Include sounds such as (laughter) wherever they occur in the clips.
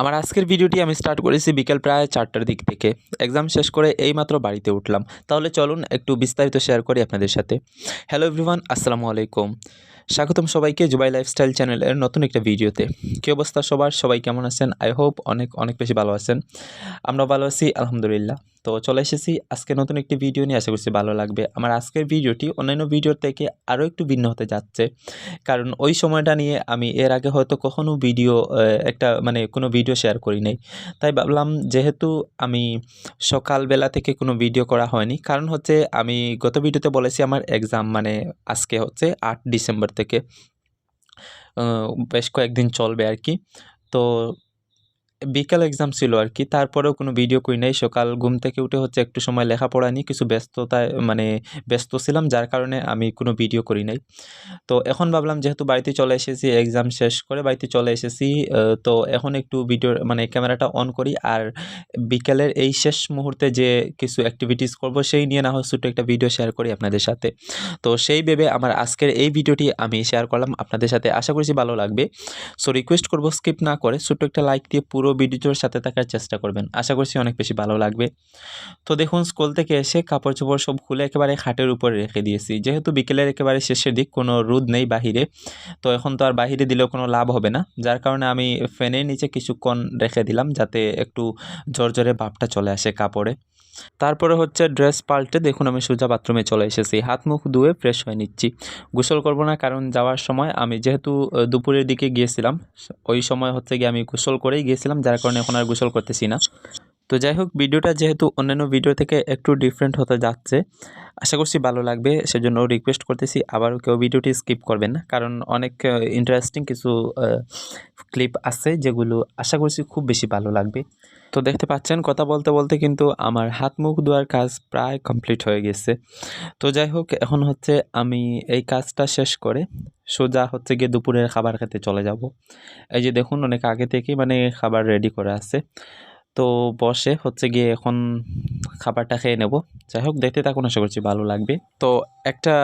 আমার আজকের ভিডিওটি আমি স্টার্ট করেছি বিকেল প্রায় চারটার দিক থেকে। এক্সাম শেষ করে এইমাত্র বাড়িতে উঠলাম। তাহলে চলুন একটু বিস্তারিত শেয়ার করি আপনাদের সাথে। হ্যালো এভরিওয়ান আসসালামু আলাইকুম। স্বাগতম সবাইকে জুবাই লাইফস্টাইল চ্যানেলের নতুন একটা ভিডিওতে। কী অবস্থা সবার? সবাই কেমন আছেন? আই হোপ অনেক অনেক বেশি ভালো আছেন। আমরা ভালো আছি, আলহামদুলিল্লাহ। তো চলে এসেছি আজকে নতুন একটি ভিডিও নিয়ে। আশা করছি ভালো লাগবে। আমার আজকের ভিডিওটি অন্যান্য ভিডিওর থেকে আরও একটু ভিন্ন হতে যাচ্ছে। কারণ ওই সময়টা নিয়ে আমি এর আগে হয়তো কখনো ভিডিও একটা মানে কোনো ভিডিও শেয়ার করি নাই। তাই ভাবলাম যেহেতু আমি সকালবেলা থেকে কোনো ভিডিও করা হয়নি, কারণ হচ্ছে আমি গত ভিডিওতে বলেছি আমার এক্সাম মানে আজকে হচ্ছে আট ডিসেম্বর থেকে বেশ কয়েকদিন চলবে আর কি। তো বিকাল এক্সাম ছিল আর কি তারপরেও কোনো ভিডিও করি নাই। সকাল ঘুম থেকে উঠে হচ্ছে একটু সময় লেখাপড়া নিয়ে কিছু ব্যস্ততায় মানে ব্যস্ত ছিলাম, যার কারণে আমি কোনো ভিডিও করি নাই। তো এখন ভাবলাম যেহেতু বাড়িতে চলে এসেছি এক্সাম শেষ করে বাড়িতে চলে এসেছি তো এখন একটু ভিডিও মানে ক্যামেরাটা অন করি। আর বিকেলের এই শেষ মুহূর্তে যে কিছু অ্যাক্টিভিটিস করব, সেই নিয়ে না হয় ছোট্ট একটা ভিডিও শেয়ার করি আপনাদের সাথে। তো সেই ভেবে আমার আজকের এই ভিডিওটি আমি শেয়ার করলাম। আপনাদের সাথে আশা করছি ভালো লাগবে। সো রিকোয়েস্ট করব স্কিপ না করে ছোট্ট একটা লাইক দিয়ে পুরো ভিডিওটার সাথে থাকার চেষ্টা করবেন। আশা করছি অনেক বেশি ভালো লাগবে। তো দেখুন স্কুল থেকে এসে কাপড় চোপড় সব খুলে একেবারে খাটের উপরে রেখে দিয়েছি। যেহেতু বিকেলের একেবারে শেষের দিক, কোনো রোদ নেই বাহিরে, তো এখন তো আর বাহিরে দিলেও কোনো লাভ হবে না। যার কারণে আমি ফ্যানের নিচে কিছুক্ষণ রেখে দিলাম, যাতে একটু জোরে ভাবটা চলে আসে কাপড়ে। তারপরে হচ্ছে ড্রেস পাল্টে দেখুন আমি সোজা বাথরুমে চলে এসেছি। হাত মুখ ধুয়ে ফ্রেশ হয়ে নিচ্ছি। গোসল করব না, কারণ যাওয়ার সময় আমি যেহেতু দুপুরের দিকে গিয়েছিলাম, ওই সময় হচ্ছে গিয়ে আমি গোসল করেই গিয়েছিলাম, যার কারণে এখন আর গোসল করতেছি না। তো যাই হোক, ভিডিওটা যেহেতু অন্যান্য ভিডিও থেকে একটু ডিফারেন্ট হতে যাচ্ছে, আশা করছি ভালো লাগবে, সেজন্য রিকোয়েস্ট করতেছি আবারও কেউ ভিডিওটি স্কিপ করবেন না। কারণ অনেক ইন্টারেস্টিং কিছু ক্লিপ আছে, যেগুলো আশা করছি খুব বেশি ভালো লাগবে। তো দেখতে পাচ্ছেন, কথা বলতে বলতে কিন্তু আমার হাত মুখ ধোয়ার কাজ প্রায় কমপ্লিট হয়ে গেছে। তো যাই হোক, এখন হচ্ছে আমি এই কাজটা শেষ করে সোজা হচ্ছে গিয়ে দুপুরের খাবার খেতে চলে যাব। এই যে দেখুন, অনেক আগে থেকেই মানে খাবার রেডি করা আছে। তো বসে হচ্ছে গিয়ে এখন খাবারটা খেয়ে নেব। যাই হোক, দেখতে থাকুন, আশা করছি ভালো লাগবে। তো একটা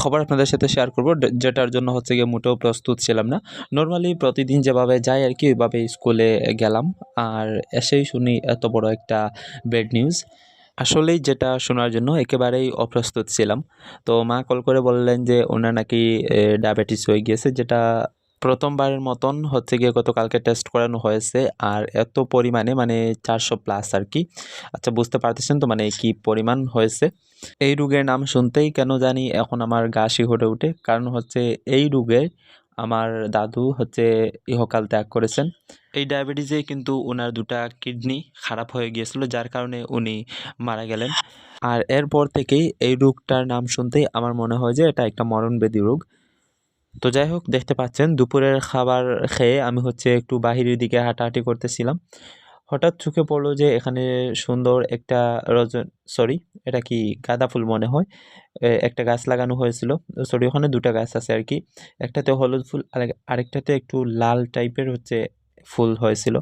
খবর আপনাদের সাথে শেয়ার করব যেটার জন্য হচ্ছে গিয়ে মোটেও প্রস্তুত ছিলাম না। নর্মালি প্রতিদিন যেভাবে যাই আর কি, ওইভাবে স্কুলে গেলাম। আর এসেই শুনি এত বড় একটা ব্যাড নিউজ আসলেই যেটা শোনার জন্য একেবারেই অপ্রস্তুত ছিলাম। তো মা কল করে বললেন যে, ওনার নাকি ডায়াবেটিস হয়ে গিয়েছে, যেটা প্রথমবারের মতন হচ্ছে গিয়ে গতকালকে টেস্ট করানো হয়েছে আর এত পরিমাণে মানে চারশো প্লাস আর কি। আচ্ছা বুঝতে পারতেছেন তো মানে কি পরিমাণ হয়েছে? এই রোগের নাম শুনতেই কেন জানি এখন আমার গা শিহরে ওঠে কারণ হচ্ছে এই রোগে আমার দাদু হচ্ছে ইহকাল ত্যাগ করেছেন। এই ডায়াবেটিসে কিন্তু ওনার দুটা কিডনি খারাপ হয়ে গিয়েছিল, যার কারণে উনি মারা গেলেন। আর এরপর থেকেই এই রোগটার নাম শুনতেই আমার মনে হয় যে এটা একটা মরণবেদী রোগ। তো যাই হোক, দেখতে পাচ্ছেন দুপুরের খাবার খেয়ে আমি হচ্ছে একটু বাহিরের দিকে হাঁটাহাঁটি করতেছিলাম। হঠাৎ চোখে পড়ল যে এখানে সুন্দর একটা রজন, সরি, এটা কি গাঁদা ফুল মনে হয়? একটা গাছ লাগানো হয়েছিল। সরি, ওখানে দুটো গাছ আছে আর কি। একটাতে হলুদ ফুল, আর আরেকটাতে একটু লাল টাইপের হচ্ছে ফুল হয়েছিল।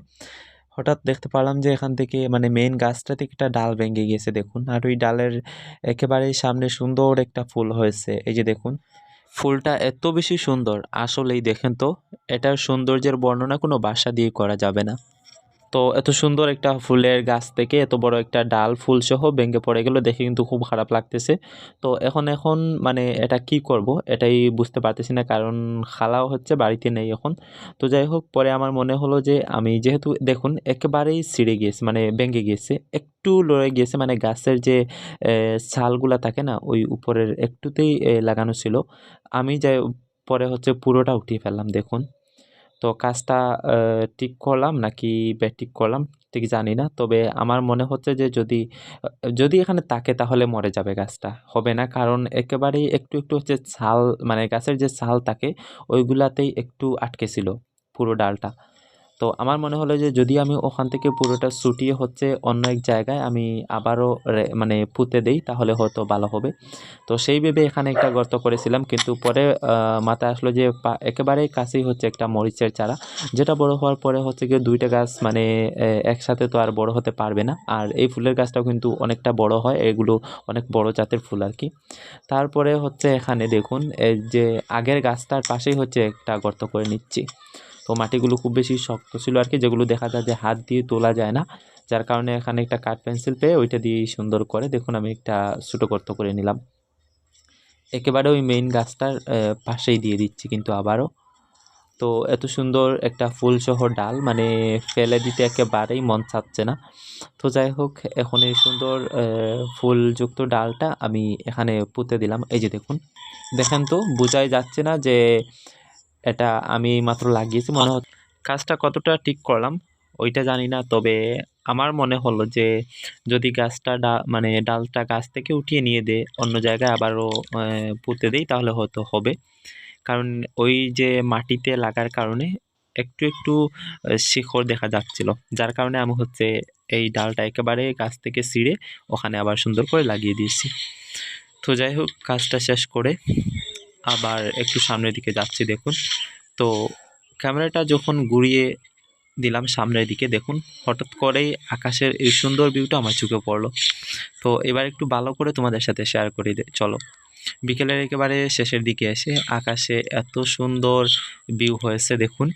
হঠাৎ দেখতে পারলাম যে এখান থেকে মানে মেন গাছটা থেকে একটা ডাল ভেঙে গিয়েছে, দেখুন। আর ওই ডালের একেবারেই সামনে সুন্দর একটা ফুল হয়েছে। এই যে দেখুন ফুলটা এত বেশি সুন্দর, আসলেই দেখেন তো, এটার সৌন্দর্যের বর্ণনা কোনো বাসা দিয়ে করা যাবে না। তো এত সুন্দর একটা ফুলের গাছ থেকে এত বড় একটা ডাল, ফুল সহ ভেঙে পড়ে গেল, দেখে কিন্তু খুব খারাপ লাগতেছে। তো এখন এখন মানে এটা কি করব এটাই বুঝতে পারতেছি না, কারণ খালাও হচ্ছে বাড়িতে নেই এখন। তো যাই হোক, পরে আমার মনে হলো যে আমি যেহেতু দেখুন একেবারেই ছিঁড়ে গিয়েছে মানে ভেঙে গিয়েছে, একটু লড়ে গিয়েছে মানে গাছের যে ছালগুলা থাকে না, ওই উপরের একটুতেই লাগানো ছিল। আমি যাই পরে হচ্ছে পুরোটা উঠিয়ে ফেললাম, দেখুন। তো কাজটা ঠিক করলাম নাকি ব্যাটিক করলাম ঠিক জানি না। তবে আমার মনে হচ্ছে যে যদি যদি এখানে তাকে তাহলে মরে যাবে গাছটা। হবে না কারণ একেবারেই একটু একটু হচ্ছে ছাল মানে গাছের যে ছাল থাকে, ওইগুলাতেই একটু আটকে ছিল পুরো ডালটা। তো আমার মনে হলো যে যদি আমি ওখান থেকে পুরোটা ছুটিয়ে হচ্ছে অন্য এক জায়গায় আমি আবারও মানে পুঁতে দেই, তাহলে হয়তো ভালো হবে। তো সেই ভেবে এখানে একটা গর্ত করেছিলাম, কিন্তু পরে মাথায় আসলো যে একেবারেই কাছেই হচ্ছে একটা মরিচের চারা, যেটা বড় হওয়ার পরে হচ্ছে গিয়ে দুইটা গাছ মানে একসাথে তো আর বড় হতে পারবে না। আর এই ফুলের গাছটাও কিন্তু অনেকটা বড় হয়, এগুলো অনেক বড় জাতের ফুল আর কি। তারপরে হচ্ছে এখানে দেখুন যে আগের গাছটার পাশেই হচ্ছে একটা গর্ত করে নিচ্ছি। তো মাটিগুলো খুব বেশি শক্ত ছিল আর কি যেগুলো দেখা যায় যে হাত দিয়ে তোলা যায় না। যার কারণে এখানে একটা কাঠ পেন্সিল পেয়ে ওইটা দিয়ে সুন্দর করে দেখুন আমি একটা ছোটো গর্ত করে নিলাম। একেবারে ওই মেইন গাছটার পাশেই দিয়ে দিচ্ছি কিন্তু আবারও। তো এত সুন্দর একটা ফুলসহ ডাল মানে ফেলে দিতে একেবারেই মন চাচ্ছে না। তো যাই হোক, এখন এই সুন্দর ফুলযুক্ত ডালটা আমি এখানে পুঁতে দিলাম। এই যে দেখুন, দেখেন তো, বোঝাই যাচ্ছে না যে এটা আমি মাত্র লাগিয়েছি, মনে হচ্ছে কাজটা কতটা ঠিক করলাম ওইটা জানি না। তবে আমার মনে হলো যে যদি গাছটা ডা মানে ডালটা গাছ থেকে উঠিয়ে নিয়ে দে, অন্য জায়গায় আবারও পুঁতে দেই তাহলে হয়তো হবে। কারণ ওই যে মাটিতে লাগার কারণে একটু একটু শিখর দেখা যাচ্ছিল। যার কারণে আমি হচ্ছে এই ডালটা একেবারে গাছ থেকে ছিঁড়ে ওখানে আবার সুন্দর করে লাগিয়ে দিয়েছি। তো যাই হোক, কাজটা শেষ করে আবার একটু সামনের দিকে যাচ্ছি, দেখুন। তো ক্যামেরাটা যখন ঘুরিয়ে দিলাম সামনের দিকে, দেখুন, হঠাৎ করেই আকাশের এই সুন্দর ভিউটা আমার চোখে পড়ল। তো এবার একটু ভালো করে তোমাদের সাথে শেয়ার করি চলো। বিকেলের একেবারে শেষের দিকে এসে আকাশে এত সুন্দর ভিউ হয়েছে, দেখুন।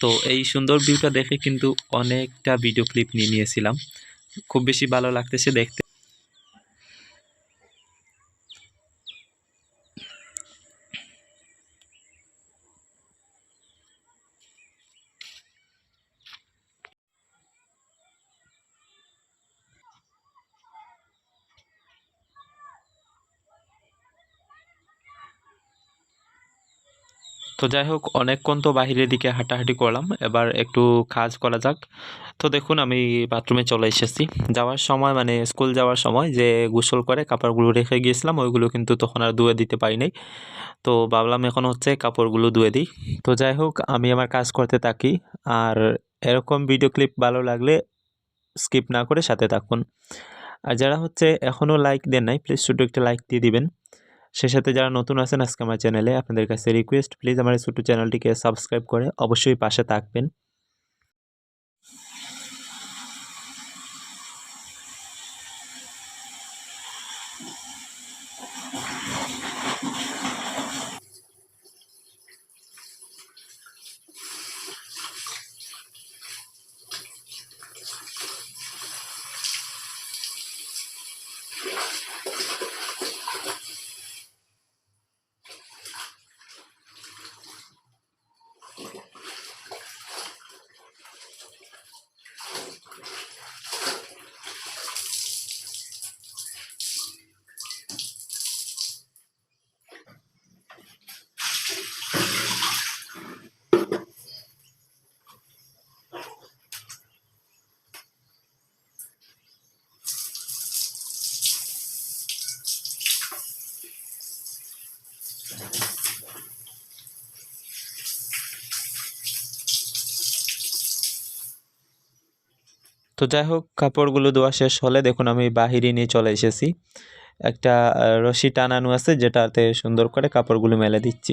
তো এই সুন্দর ভিউটা দেখে কিন্তু অনেকটা ভিডিও ক্লিপ নিয়ে নিয়েছিলাম। খুব বেশি ভালো লাগতেছে দেখতে। তো যাই হোক অনেকক্ষণ তো বাহিরের দিকে হাঁটাহাঁটি করলাম। এবার একটু কাজ করা যাক। তো দেখুন, আমি বাথরুমে চলে এসেছি। যাওয়ার সময় মানে স্কুল যাওয়ার সময় যে গোসল করে কাপড়গুলো রেখে গিয়েছিলাম, ওইগুলো কিন্তু তখন আর ধুয়ে দিতে পারি নাই। তো ভাবলাম এখন হচ্ছে কাপড়গুলো ধুয়ে দিই। তো যাই হোক আমি আমার কাজ করতে থাকি। আর এরকম ভিডিও ক্লিপ ভালো লাগলে স্কিপ না করে সাথে থাকুন। আর যারা হচ্ছে এখনও লাইক দেন নাই, প্লিজ ছোটো একটা লাইক দিয়ে দিবেন। সে সাথে যারা নতুন আছেন, আজকে আমার চ্যানেলে আপনাদের কাছে রিকোয়েস্ট প্লিজ আমার ছোট্ট ছোটো চ্যানেলটিকে সাবস্ক্রাইব করে অবশ্যই পাশে থাকবেন। তো যাই হোক, কাপড়গুলো ধোয়া শেষ হলে দেখুন আমি বাহিরে নিয়ে চলে এসেছি। একটা রশি টানানো আছে যেটাতে সুন্দর করে কাপড়গুলো মেলে দিচ্ছি।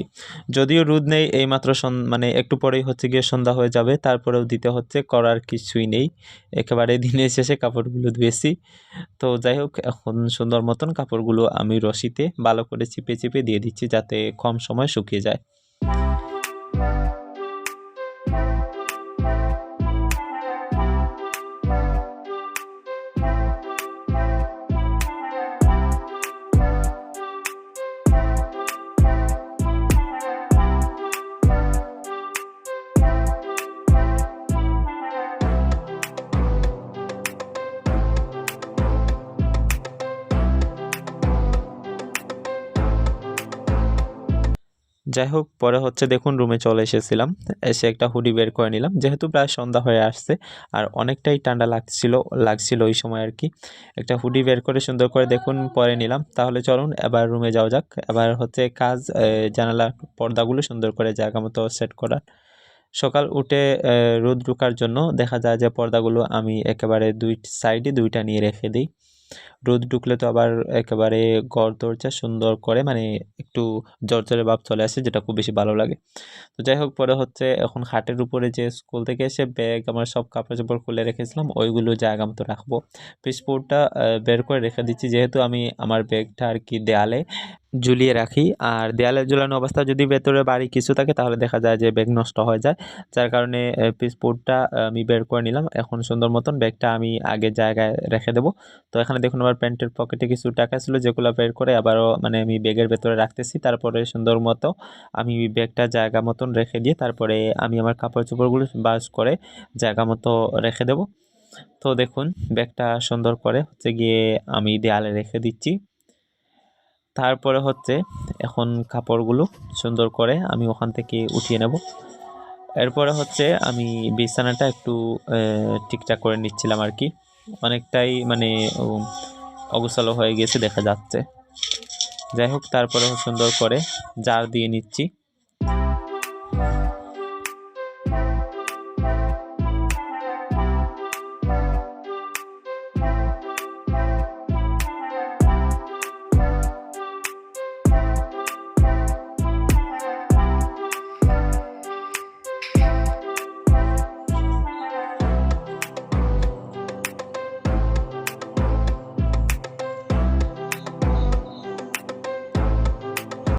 যদিও রোদ নেই, এইমাত্র মানে একটু পরেই হচ্ছে গিয়ে সন্ধ্যা হয়ে যাবে, তারপরেও দিতে হচ্ছে, করার কিছুই নেই। একেবারে (laughs) দিনের শেষে কাপড়গুলো ধুয়েছি। তো যাই হোক, এখন সুন্দর মতন কাপড়গুলো আমি রশিতে ভালো করে চিপে চিপে দিয়ে দিচ্ছি যাতে কম সময় শুকিয়ে যায়। যাই হোক, পরে হচ্ছে দেখুন রুমে চলে এসেছিলাম। এসে একটা হুডি বের করে নিলাম। যেহেতু প্রায় সন্ধ্যা হয়ে আসছে, আর অনেকটাই ঠান্ডা লাগছিল লাগছিল ওই সময় আর কি। একটা হুডি বের করে সুন্দর করে দেখুন, পরে নিলাম। তাহলে চলুন, এবার রুমে যাওয়া যাক। এবার হচ্ছে কাজ জানালা পর্দাগুলো সুন্দর করে জায়গা মতো সেট করার। সকাল উঠে রোদ ঢোকার জন্য দেখা যায় যে পর্দাগুলো আমি একেবারে দুই সাইডে দুইটা নিয়ে রেখে দিই। রোদ ঢুকলে তো আবার একেবারে ঘর দরজা সুন্দর করে মানে একটু জর্জরে ভাব চলে আসে, যেটা খুব বেশি ভালো লাগে। তো যাই হোক, পরে হচ্ছে এখন হাটের উপরে যে স্কুল থেকে এসে ব্যাগ, আমার সব কাপড় চোপড় খুলে রেখেছিলাম, ওইগুলো জায়গা আমি তো রাখব পিসপোর্টটা বের করে রেখে দিচ্ছি, যেহেতু আমি আমার ব্যাগটা আর কি দেয়ালে ঝুলিয়ে রাখি। আর দেয়ালে ঝুলানো অবস্থা যদি ভেতরে বাড়ি কিছু থাকে, তাহলে দেখা যায় যে ব্যাগ নষ্ট হয়ে যায়। যার কারণে পিসপোর্টটা আমি বের করে নিলাম। এখন সুন্দর মতন ব্যাগটা আমি আগে জায়গায় রেখে দেবো। তো এখানে দেখুন, আমার প্যান্টের পকেটে কিছু টাকা ছিল, যেগুলো বের করে আবারও মানে আমি ব্যাগের ভেতরে রাখতেছি। তারপরে সুন্দর মতো আমি ব্যাগটা জায়গা মতন রেখে দিয়ে তারপরে আমি আমার কাপড় চোপড়গুলো বাস করে জায়গা মতো রেখে দেব। তো দেখুন, ব্যাগটা সুন্দর করে হচ্ছে গিয়ে আমি দেয়ালে রেখে দিচ্ছি। তারপরে হচ্ছে এখন কাপড়গুলো সুন্দর করে আমি ওখান থেকে উঠিয়ে নেব। এরপরে হচ্ছে আমি বিছানাটা একটু ঠিকঠাক করে নিচ্ছিলাম আর কি। অনেকটাই মানে অগোছালো হয়ে গেছে দেখা যাচ্ছে। যাই হোক, তারপরে সুন্দর করে জার দিয়ে নিচ্ছি।